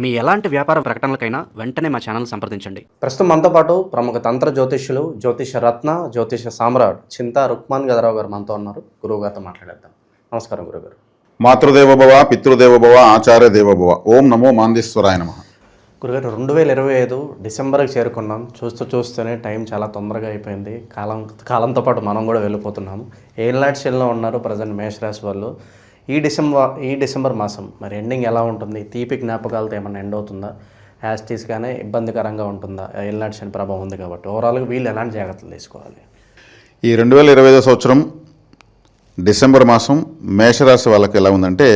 మీ ఎలాంటి వ్యాపార ప్రకటనలకైనా వెంటనే మా ఛానల్ సంప్రదించండి. ప్రస్తుతం మనతో పాటు ప్రముఖ తంత్ర జ్యోతిష్యులు జ్యోతిష రత్న జ్యోతిష సామ్రాట్ చింతా రుక్మాన్ గదరావు గారు మనతో ఉన్నారు. గురువు గారితో మాట్లాడేద్దాం. నమస్కారం గురుగారు మాతృదేవోభవ పితృదేవోభవ ఆచార్య దేవోభవ. ఓం నమో మాందేశ్వరాయ నమ. గురుగారు రెండు వేల ఇరవై ఐదు డిసెంబర్కి చేరుకున్నాం. చూస్తూ చూస్తూనే టైం చాలా తొందరగా అయిపోయింది. కాలం కాలంతో పాటు మనం కూడా వెళ్ళిపోతున్నాము. ఏళ్ళనాటి శైలిలో ఉన్నారు ప్రజెంట్ మేషరాశి వాళ్ళు? ఈ డిసెంబర్ ఈ డిసెంబర్ మాసం మరి ఎండింగ్ ఎలా ఉంటుంది? తీపి జ్ఞాపకాలతో ఏమైనా ఎండ్ అవుతుందా? యాస్టీస్గానే ఇబ్బందికరంగా ఉంటుందా? ఏళ్ళనాటి శని ప్రభావం ఉంది కాబట్టి ఓవరాల్గా వీళ్ళు ఎలాంటి జాగ్రత్తలు తీసుకోవాలి? ఈ రెండు వేల ఇరవై ఐదో సంవత్సరం డిసెంబర్ మాసం మేషరాశి వాళ్ళకి ఎలా ఉందంటే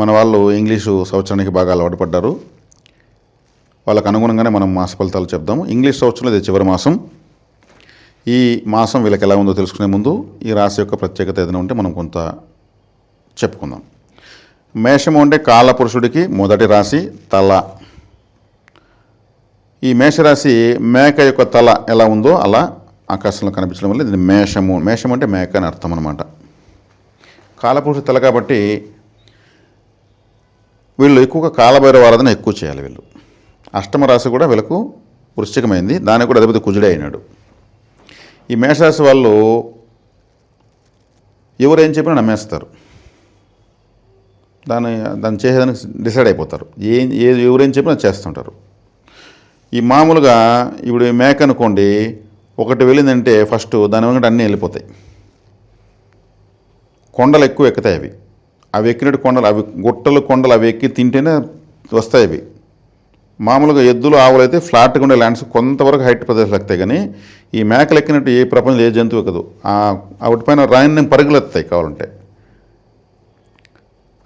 మన వాళ్ళు ఇంగ్లీషు సంవత్సరానికి బాగా అలవాటు పడ్డారు వాళ్ళకు అనుగుణంగానే మనం మాస ఫలితాలు చెప్దాము. ఇంగ్లీష్ సంవత్సరం ఇది చివరి మాసం. ఈ మాసం వీళ్ళకి ఎలా ఉందో తెలుసుకునే ముందు ఈ రాశి యొక్క ప్రత్యేకత ఏదైనా ఉంటే మనం కొంత చెప్పుకుందాం. మేషము అంటే కాలపురుషుడికి మొదటి రాశి తల. ఈ మేషరాశి మేక యొక్క తల ఎలా ఉందో అలా ఆకాశంలో కనిపించడం వల్ల ఇది మేషము. మేషం అంటే మేక అని అర్థం అనమాట కాలపురుషుడు తల కాబట్టి వీళ్ళు ఎక్కువగా కాలభైరవ ఆరాధన ఎక్కువ చేయాలి వీళ్ళు. అష్టమ రాశి కూడా వీళ్ళకు వృశ్చికమైంది. దానికి కూడా అధిపతి కుజుడే అయినాడు. ఈ మేషరాశి వాళ్ళు ఎవరు ఏం చెప్పినా నమ్మేస్తారు. దాన్ని దాన్ని చేసేదానికి డిసైడ్ అయిపోతారు. ఏం ఏ ఎవరేం చెప్పినా చేస్తుంటారు. ఈ మామూలుగా ఇప్పుడు మేక అనుకోండి ఒకటి వెళ్ళిందంటే ఫస్ట్ దాని వెంకట అన్నీ వెళ్ళిపోతాయి. కొండలు ఎక్కువ ఎక్కుతాయి అవి. అవి ఎక్కినట్టు కొండలు అవి గుట్టలు కొండలు అవి ఎక్కి తింటేనే వస్తాయి అవి. మామూలుగా ఎద్దులు ఆవులు అయితే ఫ్లాట్గా ఉండే ల్యాండ్స్ కొంతవరకు హైట్ ప్రదేశాలు ఎక్కుతాయి కానీ ఈ మేకలు ఎక్కినట్టు ఏ ప్రపంచంలో ఏ జంతువు ఎక్కదు. ఆ వాటిపైన రాయిని పరుగులెత్తాయి కావాలంటే.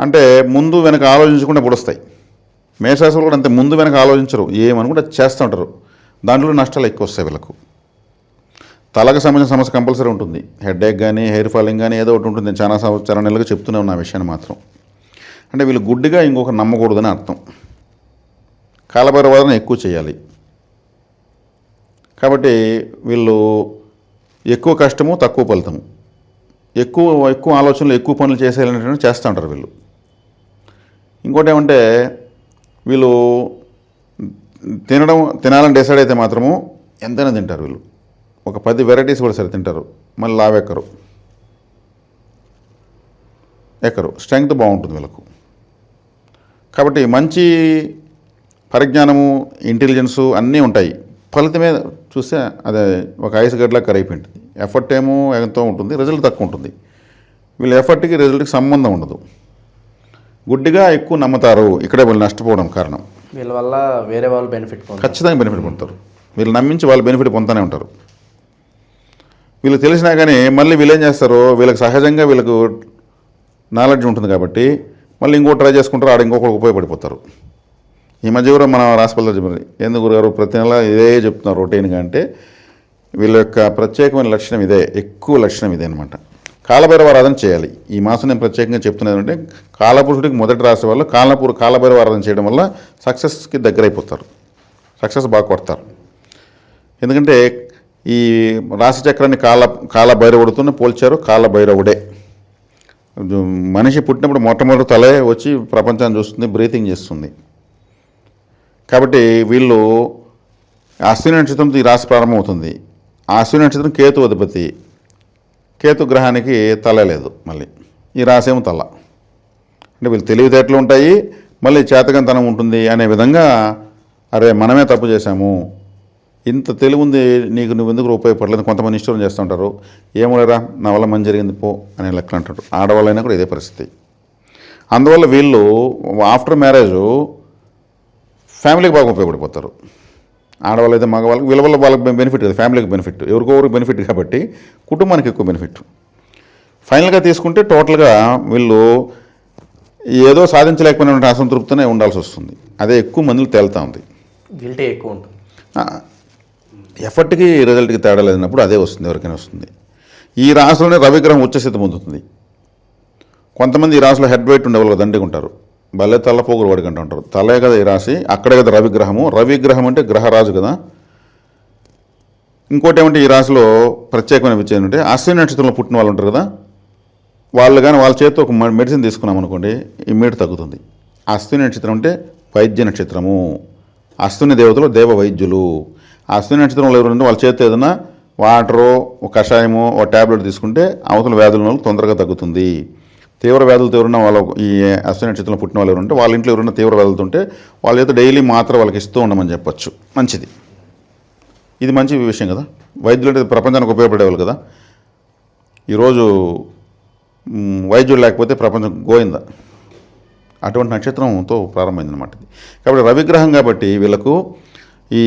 అంటే ముందు వెనక ఆలోచించకుండా పొడుస్తాయి మేషాసులు కూడా అంతే ముందు వెనక ఆలోచించరు. ఏమనుకుంటే చేస్తూ ఉంటారు. దాంట్లో నష్టాలు ఎక్కువ వస్తాయి వీళ్ళకు. తలకు సంబంధించిన సమస్య కంపల్సరీ ఉంటుంది. హెడేక్ కానీ హెయిర్ ఫాలింగ్ కానీ ఏదో ఒకటి ఉంటుంది. నేను చాలా చాలా నెలలుగా చెప్తూనే ఉన్న విషయాన్ని మాత్రం. అంటే వీళ్ళు గుడ్డిగా ఇంకొక నమ్మకూడదని అర్థం. కాలభైరవాదన ఎక్కువ చేయాలి. కాబట్టి వీళ్ళు ఎక్కువ కష్టము తక్కువ ఫలితము. ఎక్కువ ఎక్కువ ఆలోచనలు ఎక్కువ పనులు చేసేయాలనేటువంటి చేస్తూ ఉంటారు వీళ్ళు. ఇంకోటి ఏమంటే వీళ్ళు తినడం తినాలని డిసైడ్ అయితే మాత్రము ఎంతైనా తింటారు వీళ్ళు. ఒక పది వెరైటీస్ కూడా సరే తింటారు. మళ్ళీ లావెక్కరు ఎక్కరు. స్ట్రెంగ్త్ బాగుంటుంది వీళ్ళకు. కాబట్టి మంచి పరిజ్ఞానము ఇంటెలిజెన్సు అన్నీ ఉంటాయి. ఫలితమే చూస్తే అదే ఒక ఐస్ గడ్లా కరైపోయి ఎఫర్ట్ ఏమో ఎంతో ఉంటుంది. రిజల్ట్ తక్కువ ఉంటుంది. వీళ్ళ ఎఫర్ట్కి రిజల్ట్కి సంబంధం ఉండదు. గుడ్డిగా ఎక్కువ నమ్ముతారు. ఇక్కడే వీళ్ళు నష్టపోవడం కారణం. వీళ్ళ వల్ల వేరే వాళ్ళు బెనిఫిట్ ఖచ్చితంగా బెనిఫిట్ పొందుతారు. వీళ్ళు నమ్మించి వాళ్ళు బెనిఫిట్ పొందుతూనే ఉంటారు. వీళ్ళు తెలిసినా కానీ మళ్ళీ వీళ్ళు ఏం చేస్తారు వీళ్ళకి సహజంగా వీళ్ళకు నాలెడ్జ్ ఉంటుంది కాబట్టి మళ్ళీ ఇంకో ట్రై చేసుకుంటారు ఆడ ఇంకొకరికి ఉపయోగపడిపోతారు. ఈ మధ్య కూడా మన రాష్ట్రాల్లో చెప్పారు ఎందుకు గురుగారు ప్రతి నెల ఇదే చెప్తున్నారు రొటీన్గా? అంటే వీళ్ళ యొక్క ప్రత్యేకమైన లక్షణం ఇదే ఎక్కువ లక్షణం ఇదే అనమాట కాలభైరవారాధన చేయాలి. ఈ మాసం నేను ప్రత్యేకంగా చెప్తున్నది అంటే కాలపురుషుడికి మొదటి రాసే వల్ల కాలపూర్ కాలభైరవారాధన చేయడం వల్ల సక్సెస్కి దగ్గరైపోతారు. సక్సెస్ బాగా కొడతారు. ఎందుకంటే ఈ రాశి చక్రాన్ని కాల కాలభైరవుడితోనే పోల్చారు కాలభైరవుడే. మనిషి పుట్టినప్పుడు మొట్టమొదటి తలే వచ్చి ప్రపంచాన్ని చూస్తుంది బ్రీతింగ్ చేస్తుంది. కాబట్టి వీళ్ళు అశ్విని నక్షత్రంతో ఈ రాశి ప్రారంభమవుతుంది. ఆ అశ్విని నక్షత్రం కేతు అధిపతి. కేతు గ్రహానికి తల లేదు మళ్ళీ. ఈ రాశి తల. అంటే వీళ్ళు తెలివితేటలు ఉంటాయి మళ్ళీ చేతకంతనం ఉంటుంది అనే విధంగా అరే మనమే తప్పు చేశాము. ఇంత తెలివి ఉంది నీకు నువ్వు ఎందుకు ఉపయోగపడలేదు? కొంతమంది ఇష్టం చేస్తుంటారు. ఏమోలేరా నా వల్ల మంచి జరిగింది పో అనే లెక్కలు అంటాడు ఆడవాళ్ళైనా కూడా ఇదే పరిస్థితి. అందువల్ల వీళ్ళు ఆఫ్టర్ మ్యారేజ్ ఫ్యామిలీకి బాగా ఉపయోగపడిపోతారు. ఆడవాళ్ళు అయితే మగవాళ్ళకి వీళ్ళ వల్ల వాళ్ళకి బెనిఫిట్ కదా ఫ్యామిలీకి బెనిఫిట్ ఎవరికొవరికి బెనిఫిట్ కాబట్టి కుటుంబానికి ఎక్కువ బెనిఫిట్ ఫైనల్గా తీసుకుంటే టోటల్గా వీళ్ళు ఏదో సాధించలేకపోయిన అసంతృప్తినే ఉండాల్సి వస్తుంది. అదే ఎక్కువ మందిలో తేలుతూ ఉంది. గిల్టీ ఎక్కువ ఉంటుంది. ఎఫర్ట్కి రిజల్ట్కి తేడా లేనప్పుడు అదే వస్తుంది ఎవరికైనా వస్తుంది. ఈ రాశిలోనే రవిగ్రహం ఉచ్చస్థితి పొందుతుంది కొంతమంది ఈ రాశిలో హెడ్ వెయిట్ ఉండే వాళ్ళు దండిగా ఉంటారు. భలే తలపోగులు వాడికంటూ ఉంటారు. తలే కదా ఈ రాశి అక్కడే కదా రవిగ్రహము. రవిగ్రహం అంటే గ్రహరాజు కదా. ఇంకోటి ఏమంటే ఈ రాశిలో ప్రత్యేకమైన విషయం ఏంటంటే అశ్విని నక్షత్రంలో పుట్టిన వాళ్ళు ఉంటారు కదా. వాళ్ళు కానీ వాళ్ళ చేతితో ఒక మెడిసిన్ తీసుకున్నాం అనుకోండి ఇమ్మీడియట్ తగ్గుతుంది. అశ్విని నక్షత్రం అంటే వైద్య నక్షత్రము. అశ్విని దేవతలు దేవ వైద్యులు అశ్విని నక్షత్రంలో ఎవరంటే వాళ్ళ చేతితో ఏదైనా వాటరు ఒక కషాయము ఒక ట్యాబ్లెట్ తీసుకుంటే అవతల వ్యాధుల వల్ల తొందరగా తగ్గుతుంది. తీవ్ర వ్యాధులతో ఎవరున్నా వాళ్ళ ఈ అశ్వ నక్షత్రంలో పుట్టిన వాళ్ళు ఎవరుంటే వాళ్ళ ఇంట్లో ఎవరైనా తీవ్ర వ్యాధులతో ఉంటే వాళ్ళ చేత డైలీ మాత్ర వాళ్ళకి ఇస్తూ ఉండమని చెప్పొచ్చు మంచిది ఇది మంచి విషయం కదా వైద్యులు అంటే ప్రపంచానికి ఉపయోగపడేవాళ్ళు కదా ఈరోజు వైద్యుడు లేకపోతే ప్రపంచం గోయిందా అటువంటి నక్షత్రంతో ప్రారంభమైందనమాట ఇది కాబట్టి రవిగ్రహం కాబట్టి వీళ్ళకు ఈ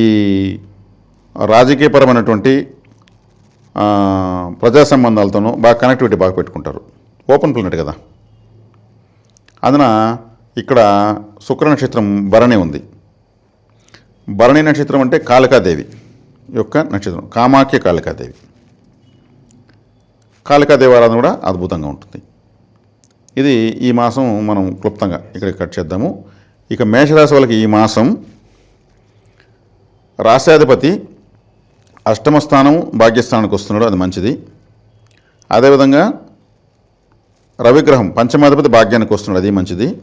రాజకీయపరమైనటువంటి ప్రజా సంబంధాలతోనూ బాగా కనెక్టివిటీ బాగా పెట్టుకుంటారు ఓపెన్ ప్లానెట్ కదా. అందున ఇక్కడ శుక్ర నక్షత్రం భరణి ఉంది. భరణి నక్షత్రం అంటే కాళికాదేవి యొక్క నక్షత్రం కామాఖ్య కాళికాదేవి. కాళికాదేవి ఆరాధన కూడా అద్భుతంగా ఉంటుంది. ఇది ఈ మాసం మనం క్లుప్తంగా ఇక్కడ కట్ చేద్దాము. ఇక మేషరాశి వాళ్ళకి ఈ మాసం రాష్ట్రాధిపతి అష్టమ స్థానం భాగ్యస్థానానికి వస్తున్నాడు అది మంచిది. అదేవిధంగా రవిగ్రహం పంచమాధిపతి భాగ్యానికి వస్తున్నాడు అది మంచిది.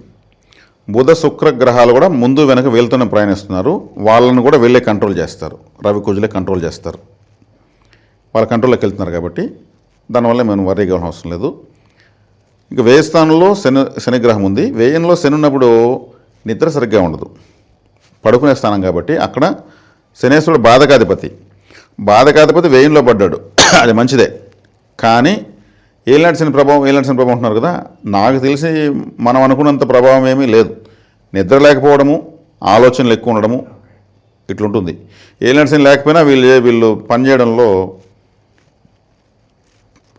బుధ శుక్ర గ్రహాలు కూడా ముందు వెనక వీళ్ళతోనే ప్రయాణిస్తున్నారు. వాళ్ళను కూడా వీళ్ళే కంట్రోల్ చేస్తారు. రవి కుజులే కంట్రోల్ చేస్తారు. వాళ్ళ కంట్రోల్లోకి వెళ్తున్నారు కాబట్టి దానివల్ల మేము వర్రీ కావాల్సిన అవసరం లేదు. ఇక వేయస్థానంలో శని శనిగ్రహం ఉంది. వేయంలో శని ఉన్నప్పుడు నిద్ర సరిగ్గా ఉండదు. పడుకునే స్థానం కాబట్టి అక్కడ శనేశ్వరుడు బాధకాధిపతి. బాధకాధిపతి వేయంలో పడ్డాడు. అది మంచిదే. కానీ ఏలినాటి శని ప్రభావం ఏలినాటి శని ప్రభావం అంటున్నారు కదా నాకు తెలిసి మనం అనుకున్నంత ప్రభావం ఏమీ లేదు. నిద్ర లేకపోవడము ఆలోచనలు ఎక్కువ ఉండడము ఇట్లుంటుంది. ఏలినాటి శని లేకపోయినా వీళ్ళు వీళ్ళు పనిచేయడంలో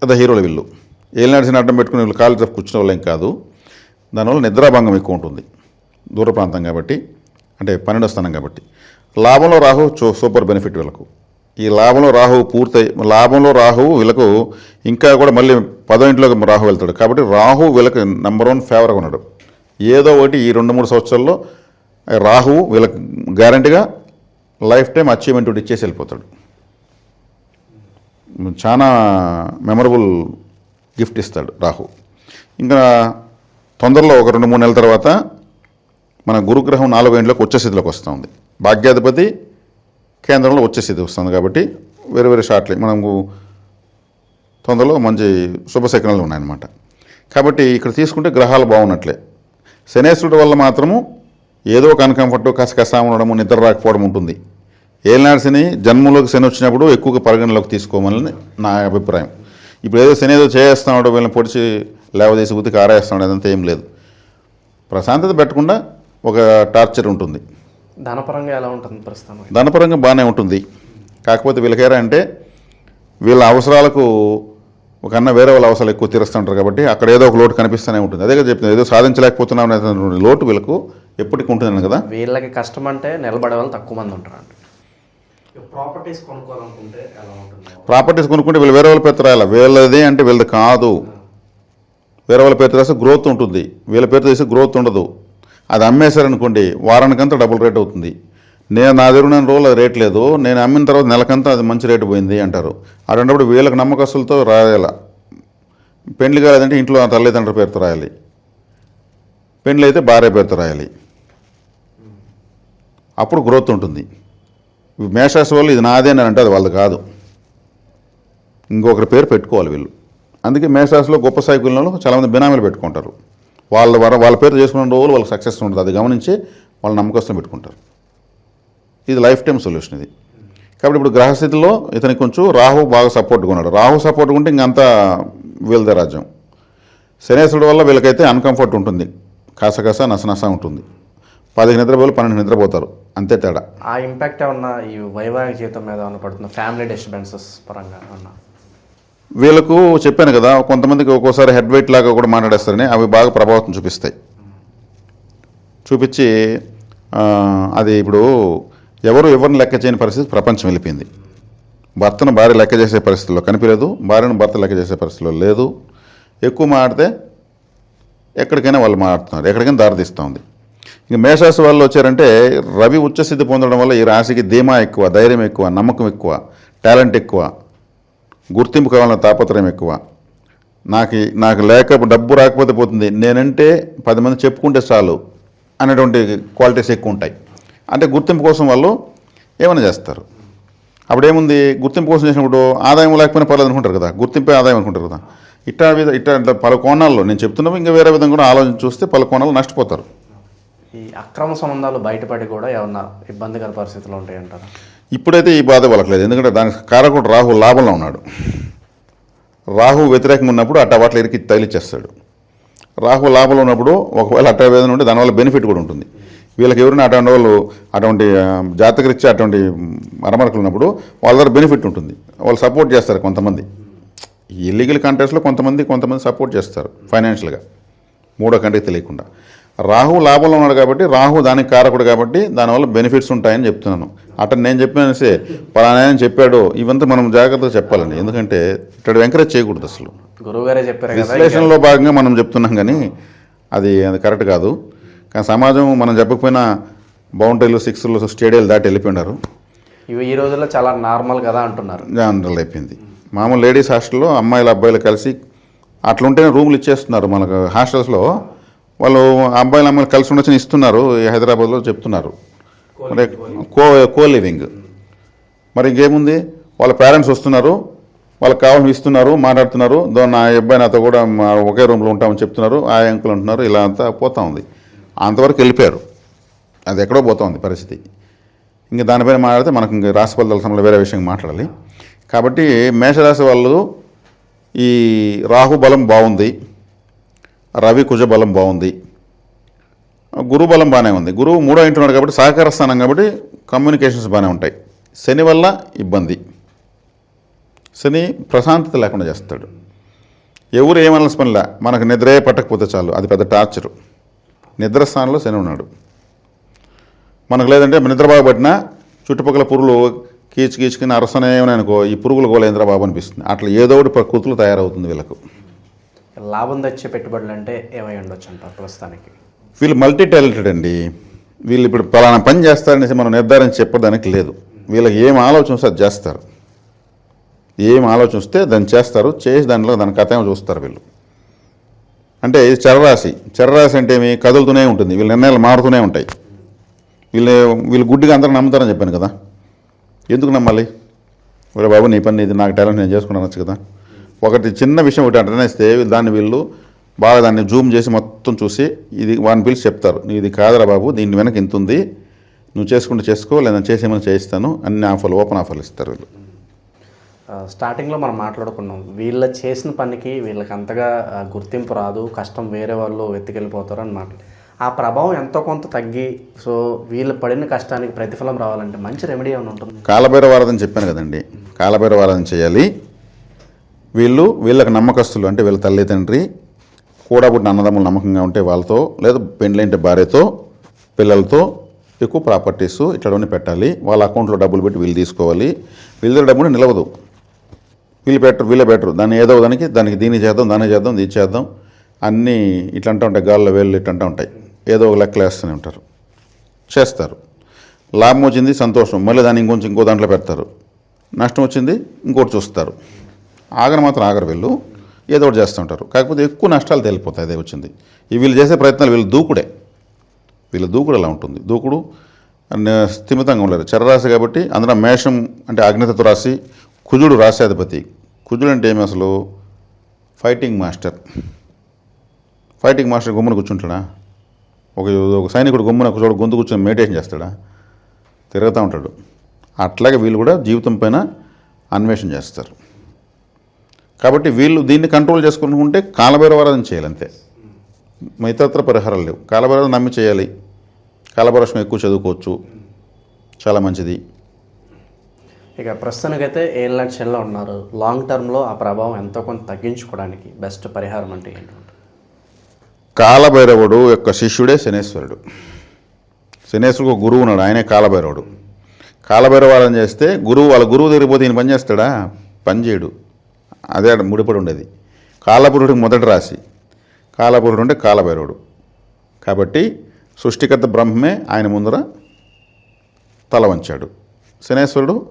పెద్ద హీరోలు వీళ్ళు. ఏలినాడిసిన అడ్డం పెట్టుకుని వీళ్ళు కాలు తప్ప కూర్చునే వాళ్ళేం కాదు. దానివల్ల నిద్రాభంగం ఎక్కువ ఉంటుంది. దూర ప్రాంతం కాబట్టి అంటే పన్నెండో స్థానం కాబట్టి. లాభంలో రాహు సూపర్ బెనిఫిట్ వీళ్ళకు. ఈ లాభంలో రాహువు పూర్తయి లాభంలో రాహు వీళ్ళకు ఇంకా కూడా మళ్ళీ పదో ఇంట్లోకి రాహు వెళ్తాడు. కాబట్టి రాహు వీళ్ళకి నెంబర్ వన్ ఫేవర్గా ఉన్నాడు. ఏదో ఒకటి ఈ రెండు మూడు సంవత్సరాల్లో రాహు వీళ్ళకి గ్యారంటీగా లైఫ్ టైం అచీవ్మెంట్ ఒకటి ఇచ్చేసి వెళ్ళిపోతాడు. చాలా మెమరబుల్ గిఫ్ట్ ఇస్తాడు రాహు ఇంకా తొందరలో ఒక రెండు మూడు నెలల తర్వాత మన గురుగ్రహం నాలుగో ఇంట్లోకి వచ్చే స్థితిలోకి వస్తుంది. భాగ్యాధిపతి కేంద్రంలో వచ్చే స్థితి వస్తుంది కాబట్టి వేరే వేరే షార్ట్లే మనకు తొందరలో మంచి శుభ శకనాలు ఉన్నాయన్నమాట. కాబట్టి ఇక్కడ తీసుకుంటే గ్రహాలు బాగున్నట్లే. శనేశ్వరుడు వల్ల మాత్రము ఏదో ఒక అన్కంఫర్ట్ కసకస ఉండడము నిద్ర రాకపోవడం ఉంటుంది. ఏలినాడు శని జన్మలోకి శని వచ్చినప్పుడు ఎక్కువగా పరిగణలోకి తీసుకోమని నా అభిప్రాయం. ఇప్పుడు ఏదో శని ఏదో చేస్తున్నాడు వీళ్ళని పొడిచి లేవదీసి గుర్తి కారేస్తున్నాడు అదంతా ఏం లేదు. ప్రశాంతత పెట్టకుండా ఒక టార్చర్ ఉంటుంది. ధనపరంగా ఎలా ఉంటుంది ప్రస్తుతం? ధనపరంగా బాగానే ఉంటుంది. కాకపోతే వీళ్ళకేరా అంటే వీళ్ళ అవసరాలకు ఒక అన్న వేరే వాళ్ళ అవసరాలు ఎక్కువ తీరుస్తుంటారు కాబట్టి అక్కడ ఏదో ఒక లోటు కనిపిస్తూనే ఉంటుంది. అదే కదా చెప్తుంది ఏదో సాధించలేకపోతున్నాం అనేటువంటి లోటు వీళ్ళకు ఎప్పటికీ ఉంటుంది కదా? వీళ్ళకి కష్టం అంటే నిలబడే వాళ్ళు తక్కువ మంది ఉంటారు ప్రాపర్టీస్ కొనుక్కోవాలనుకుంటే ఎలా ఉంటుంది? ప్రాపర్టీస్ కొనుక్కుంటే వీళ్ళు వేరే వాళ్ళ పేరు రాయాలి? వీళ్ళది అంటే వీళ్ళది కాదు. వేరే వాళ్ళ పేరు రాస్తే గ్రోత్ ఉంటుంది. వీళ్ళ పేరు తీస్తే గ్రోత్ ఉండదు. అది అమ్మేశారనుకోండి వారానికంతా డబుల్ రేట్ అవుతుంది. నేను నా దగ్గర ఉన్న రోజులు అది రేట్ లేదు నేను అమ్మిన తర్వాత నెలకంతా అది మంచి రేటు పోయింది అంటారు. అటువంటిప్పుడు వీళ్ళకి నమ్మకస్తులతో రాయాల. పెండ్లి కాలేదంటే ఇంట్లో ఆ తల్లిదండ్రుల పేరుతో రాయాలి. పెండ్లి అయితే భార్య పేరుతో రాయాలి. అప్పుడు గ్రోత్ ఉంటుంది. మేషాస్ వాళ్ళు ఇది నాదే అని అంటే అది వాళ్ళది కాదు. ఇంకొకరి పేరు పెట్టుకోవాలి వీళ్ళు. అందుకే మేషరాశిలో గొప్ప సైకిల్లో చాలామంది బినామీలు పెట్టుకుంటారు. వాళ్ళ వర వాళ్ళ పేరు చేసుకున్న రోజులు వాళ్ళకి సక్సెస్ ఉంటుంది. అది గమనించి వాళ్ళ నమ్మకస్తులు పెట్టుకుంటారు. ఇది లైఫ్ టైం సొల్యూషన్ ఇది. కాబట్టి ఇప్పుడు గ్రహస్థితిలో ఇతనికి కొంచెం రాహు బాగా సపోర్ట్గా ఉన్నాడు రాహు సపోర్ట్గా ఉంటే ఇంకంతా వీళ్ళదే రాజ్యం. శనేశ్వరుడు వల్ల వీళ్ళకైతే అన్కంఫర్ట్ ఉంటుంది. కాసకాస నసనస ఉంటుంది. పదిహేను నిద్రపోలు పన్నెండు నిద్రపోతారు. అంతే తేడా. ఆ ఇంపాక్ట్ ఏమన్నా ఈ వైవాహిక జీవితం మీద ఏమన్నా పడుతుంది? ఫ్యామిలీ డిస్టర్బెన్సెస్ పరంగా ఏమన్నా? వీళ్ళకు చెప్పాను కదా కొంతమందికి ఒక్కోసారి హెడ్ వెయిట్ లాగా కూడా మాట్లాడేస్తారని అవి బాగా ప్రభావితం చూపిస్తాయి. చూపించి అది ఇప్పుడు ఎవరు ఎవరిని లెక్క చేయని పరిస్థితి ప్రపంచం వెళ్ళిపోయింది. భర్తను భార్య లెక్క చేసే పరిస్థితుల్లో కనిపించలేదు భార్యను భర్త లెక్క చేసే పరిస్థితుల్లో లేదు. ఎక్కువ మాడితే ఎక్కడికైనా వాళ్ళు మాడుతున్నారు ఎక్కడికైనా దారితీస్తూ ఉంది ఇంక మేషరాశి వాళ్ళు వచ్చారంటే రవి ఉచ్చస్థితి పొందడం వల్ల ఈ రాశికి ధీమా ఎక్కువ ధైర్యం ఎక్కువ నమ్మకం ఎక్కువ టాలెంట్ ఎక్కువ. గుర్తింపు కావాలన్న తాపత్రయం ఎక్కువ. నాకు నాకు లేక డబ్బు రాకపోతే పోతుంది. నేనంటే పది మంది చెప్పుకుంటే చాలు అనేటువంటి క్వాలిటీస్ ఎక్కువ ఉంటాయి అంటే గుర్తింపు కోసం వాళ్ళు ఏమైనా చేస్తారు. అప్పుడు ఏముంది గుర్తింపు కోసం చేసినప్పుడు ఆదాయం లేకపోయినా పర్లేదు అనుకుంటారు కదా. గుర్తింపే ఆదాయం అనుకుంటారు కదా. ఇట్లా విధ ఇట్లా పలు కోణాల్లో నేను చెప్తున్నాము ఇంకా వేరే విధంగా కూడా ఆలోచన చూస్తే పలు కోణాలు నష్టపోతారు. ఈ అక్రమ సంబంధాలు బయటపడి కూడా ఏమన్నా ఇబ్బందికర పరిస్థితులు ఉంటాయంటారా? ఇప్పుడైతే ఈ బాధ వాళ్ళకలేదు ఎందుకంటే దానికి కారకుడు రాహు లాభంలో ఉన్నాడు. రాహు వ్యతిరేకంగా ఉన్నప్పుడు అట్ట వాటిలో ఇరికి తగిలిచ్చేస్తాడు. రాహు లాభంలో ఉన్నప్పుడు ఒకవేళ అట్ట వేదన ఉంటే దానివల్ల బెనిఫిట్ కూడా ఉంటుంది. వీళ్ళకి ఎవరైనా అటువంటి వాళ్ళు అటువంటి జాతకరిచ్చే అటువంటి మరమరకలు ఉన్నప్పుడు వాళ్ళ దగ్గర బెనిఫిట్ ఉంటుంది. వాళ్ళు సపోర్ట్ చేస్తారు కొంతమంది. ఈ ఇల్లీగల్ కంట్రీస్లో కొంతమంది కొంతమంది సపోర్ట్ చేస్తారు ఫైనాన్షియల్గా. మూడో కంట్రీకి తెలియకుండా. రాహు లాభంలో ఉన్నాడు కాబట్టి రాహు దానికి కారకుడు కాబట్టి దానివల్ల బెనిఫిట్స్ ఉంటాయని చెప్తున్నాను. అట్లా నేను చెప్పినసే పలానా ఆయన చెప్పాడు. ఇవంతా మనం జాగ్రత్తగా చెప్పాలండి. ఎందుకంటే ఇక్కడ ఎంకరేజ్ చేయకూడదు అసలు. గురువు గారే చెప్పారు విశ్లేషణలో భాగంగా మనం చెప్తున్నాం కానీ అది అది కరెక్ట్ కాదు. కానీ సమాజం మనం చెప్పకపోయినా బౌండరీలు సిక్స్లు స్టేడియాలు దాటి వెళ్ళిపోయినారు. ఇవి ఈ రోజుల్లో చాలా నార్మల్ కదా అంటున్నారు. జనరల్ అయిపోయింది. మామూలు లేడీస్ హాస్టల్లో అమ్మాయిలు అబ్బాయిలు కలిసి అట్లుంటేనే రూములు ఇచ్చేస్తున్నారు మనకు హాస్టల్స్లో. వాళ్ళు అబ్బాయిలు అమ్మాయిలు కలిసి ఉండొచ్చని ఇస్తున్నారు ఈ హైదరాబాద్లో చెప్తున్నారు. అంటే కో కో లివింగ్ మరి ఇంకేముంది? వాళ్ళ పేరెంట్స్ వస్తున్నారు వాళ్ళకి కావాలని ఇస్తున్నారు మాట్లాడుతున్నారు. దో నా అబ్బాయి నాతో కూడా మా ఒకే రూమ్లో ఉంటామని చెప్తున్నారు ఆ అంకులు అంటున్నారు ఇలా అంతా పోతా ఉంది. అంతవరకు వెళ్ళిపోయారు. అది ఎక్కడో పోతా ఉంది పరిస్థితి. ఇంకా దానిపైన మాట్లాడితే మనకు ఇంక రాశి ఫలితాల సమయంలో వేరే విషయం మాట్లాడాలి. కాబట్టి మేషరాశి వాళ్ళు ఈ రాహు బలం బాగుంది. రవి కుజబలం బాగుంది. గురువు బలం బాగానే ఉంది. గురువు మూడో ఇంటున్నాడు కాబట్టి సహకార స్థానం కాబట్టి కమ్యూనికేషన్స్ బాగానే ఉంటాయి. శని వల్ల ఇబ్బంది. శని ప్రశాంతత లేకుండా చేస్తాడు. ఎవరు ఏమనాల్సిన పనిలే. మనకు నిద్రే పట్టకపోతే చాలు. అది పెద్ద టార్చరు. నిద్ర స్థానంలో శని ఉన్నాడు. మనకు లేదంటే నిద్ర బాగుపడినా చుట్టుపక్కల పురుగులు కీచు కీచుకుని అరసనే అనుకో ఈ పురుగులు గోలేంద్ర బాబు అనిపిస్తుంది. అట్లా ఏదో ఒకటి ప్రకృతిలో తయారవుతుంది వీళ్ళకు. లాభం తెచ్చే పెట్టుబడులు అంటే ఏమై ఉండొచ్చు అంటారు ప్రస్తుతానికి? వీళ్ళు మల్టీ టాలెంటెడ్ అండి. వీళ్ళు ఇప్పుడు పలానా పని చేస్తారనేసి మనం నిర్ధారించి చెప్పడానికి లేదు. వీళ్ళకి ఏం ఆలోచన వస్తే అది చేస్తారు. ఏం ఆలోచన వస్తే దాన్ని చేస్తారు. చేసి దాంట్లో దాని కథ ఏమో చూస్తారు వీళ్ళు. అంటే ఇది చరరాశి చర్రాశి అంటే ఏమి? కదులుతూనే ఉంటుంది. వీళ్ళ నిర్ణయాలు మారుతూనే ఉంటాయి. వీళ్ళు వీళ్ళు గుడ్డిగా అందరూ నమ్ముతారని చెప్పాను కదా. ఎందుకు నమ్మాలి? ఒరే బాబు నీ పని ఇది నాకు టాలెంట్ నేను చేసుకున్నాను కదా. ఒకటి చిన్న విషయం ఒకటి అంటనేస్తే దాన్ని వీళ్ళు బాగా దాన్ని జూమ్ చేసి మొత్తం చూసి ఇది వాడిని పిలిచి చెప్తారు. ఇది కాదరా బాబు దీని వెనక ఇంత ఉంది. నువ్వు చేసుకుంటే చేసుకో లేదా చేసేమని చేయిస్తాను అన్ని ఆఫర్లు ఓపెన్ ఆఫర్లు ఇస్తారు వీళ్ళు. స్టార్టింగ్లో మనం మాట్లాడుకున్నాం. వీళ్ళ చేసిన పనికి వీళ్ళకి అంతగా గుర్తింపు రాదు. కష్టం వేరే వాళ్ళు వెతికెళ్ళిపోతారు అని మాట ఆ ప్రభావం ఎంతో కొంత తగ్గి సో వీళ్ళు పడిన కష్టానికి ప్రతిఫలం రావాలంటే మంచి రెమెడీ ఏమైనా ఉంటుంది? కాలభైరవ ఆరాధన చెప్పాను కదండి. కాలభైరవ ఆరాధన చేయాలి. వీళ్ళు వీళ్ళకి నమ్మకస్తులు అంటే వీళ్ళ తల్లి తండ్రి కూడా పుట్టిన అన్నదమ్ములు నమ్మకంగా ఉంటే వాళ్ళతో లేదా పెండ్లంటే భార్యతో పిల్లలతో ఎక్కువ ప్రాపర్టీస్ ఇట్లాంటివన్నీ పెట్టాలి. వాళ్ళ అకౌంట్లో డబ్బులు పెట్టి వీళ్ళు తీసుకోవాలి. వీళ్ళ దగ్గర డబ్బులు నిలవదు. వీళ్ళు బెటర్ వీళ్ళే బెటర్ దాన్ని ఏదో దానికి దానికి దీన్ని చేద్దాం దాన్ని చేద్దాం దీన్ని చేద్దాం. అన్నీ ఇట్లా అంటూ ఉంటాయి. గాల్లో వేళ్ళు ఇట్లా అంటూ ఉంటాయి. ఏదో ఒక లెక్కలు వేస్తూనే ఉంటారు. చేస్తారు. లాభం వచ్చింది సంతోషం. మళ్ళీ దాన్ని ఇంకొంచెం ఇంకో దాంట్లో పెడతారు. నష్టం వచ్చింది ఇంకోటి చూస్తారు. ఆగరు మాత్రం ఆగరు వీళ్ళు. ఏదో ఒకటి చేస్తుంటారు. కాకపోతే ఎక్కువ నష్టాలు తేలిపోతాయి అదే వచ్చింది. ఈ వీళ్ళు చేసే ప్రయత్నాలు వీళ్ళు దూకుడే. వీళ్ళ దూకుడు అలా ఉంటుంది. దూకుడు స్థిమితంగా ఉండరు చరరాశి కాబట్టి అందులో మేషం అంటే అగ్నితత్వ రాశి కుజుడు రాశాధిపతి కుజుడు అంటే ఏమి అసలు? Fighting master. ఫైటింగ్ మాస్టర్ గుమ్మన కూర్చుంటాడా? ఒక ఒక సైనికుడు గుమ్మన ఒక గొంతు కూర్చొని మెడిటేషన్ చేస్తాడా? తిరుగుతూ ఉంటాడు. అట్లాగే వీళ్ళు కూడా జీవితం పైన అన్వేషణ చేస్తారు. కాబట్టి వీళ్ళు దీన్ని కంట్రోల్ చేసుకుంటుంటే కాలభైరవారాధన చేయాలి అంతే. మిగతాత్ర పరిహారాలు లేవు. కాలభైరవం నమ్మి చేయాలి. కాలభైరవం ఎక్కువ చదువుకోవచ్చు. చాలా మంచిది. ఇక ప్రస్తుతానికైతే ఏడు లక్షల్లో ఉన్నారు లాంగ్ టర్మ్లో ఆ ప్రభావం ఎంతో కొంత తగ్గించుకోవడానికి బెస్ట్ పరిహారం అంటే ఏంటంటే కాలభైరవుడు యొక్క శిష్యుడే శనేశ్వరుడు. శనేశ్వరుడు గురువు ఉన్నాడు. ఆయనే కాలభైరవుడు. కాలభైరవారం చేస్తే గురువు వాళ్ళ గురువు దగ్గరికి పోతే ఈయన పని చేస్తాడా? పని చేయడు. అదే ముడిపడి ఉండేది. కాలపురుడికి మొదటి రాశి. కాలపురుడు అంటే కాలభైరవుడు. కాబట్టి సృష్టికర్త బ్రహ్మే ఆయన ముందర తల వంచాడు. శనేశ్వరుడు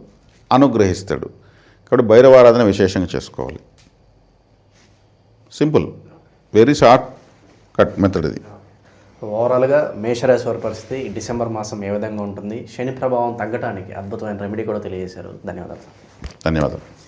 అనుగ్రహిస్తాడు. కాబట్టి భైరవారాధన విశేషంగా చేసుకోవాలి. Simple. Very short cut method ఇది. ఓవరాల్గా మేషరాశి వారి పరిస్థితి డిసెంబర్ మాసం ఏ విధంగా ఉంటుంది? శని ప్రభావం తగ్గడానికి అద్భుతమైన రెమెడీ కూడా తెలియజేశారు. ధన్యవాదాలు ధన్యవాదాలు.